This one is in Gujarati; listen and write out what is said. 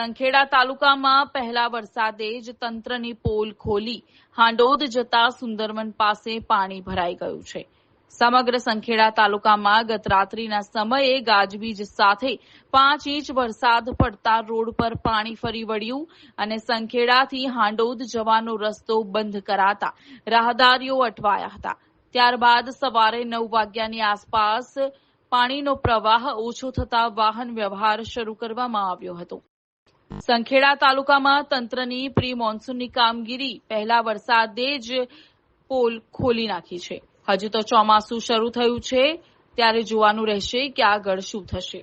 સંખેડા તાલુકામાં પહેલા વરસાદે જ તંત્રની પોલ ખોલી. હાંડોદ જતા સુંદરવન પાસે પાણી ભરાઈ ગયું છે. સમગ્ર સંખેડા તાલુકામાં ગત રાત્રિના સમયે ગાજવીજ સાથે પાંચ ઇંચ વરસાદ પડતા રોડ પર પાણી ફરી વળ્યું અને સંખેડાથી હાંડોદ જવાનો રસ્તો બંધ કરાતા રાહદારીઓ અટવાયા હતા. ત્યારબાદ સવારે નવ વાગ્યાની આસપાસ પાણીનો પ્રવાહ ઓછો થતા વાહન વ્યવહાર શરૂ કરવામાં આવ્યો હતો. સંખેડા તાલુકામાં તંત્રની પ્રી મોન્સૂનની કામગીરી, પહેલા વરસાદે જ પોલ ખોલી નાખી છે. હજુ તો ચોમાસું શરૂ થયું છે, ત્યારે જોવાનું રહેશે કે આગળ શું થશે.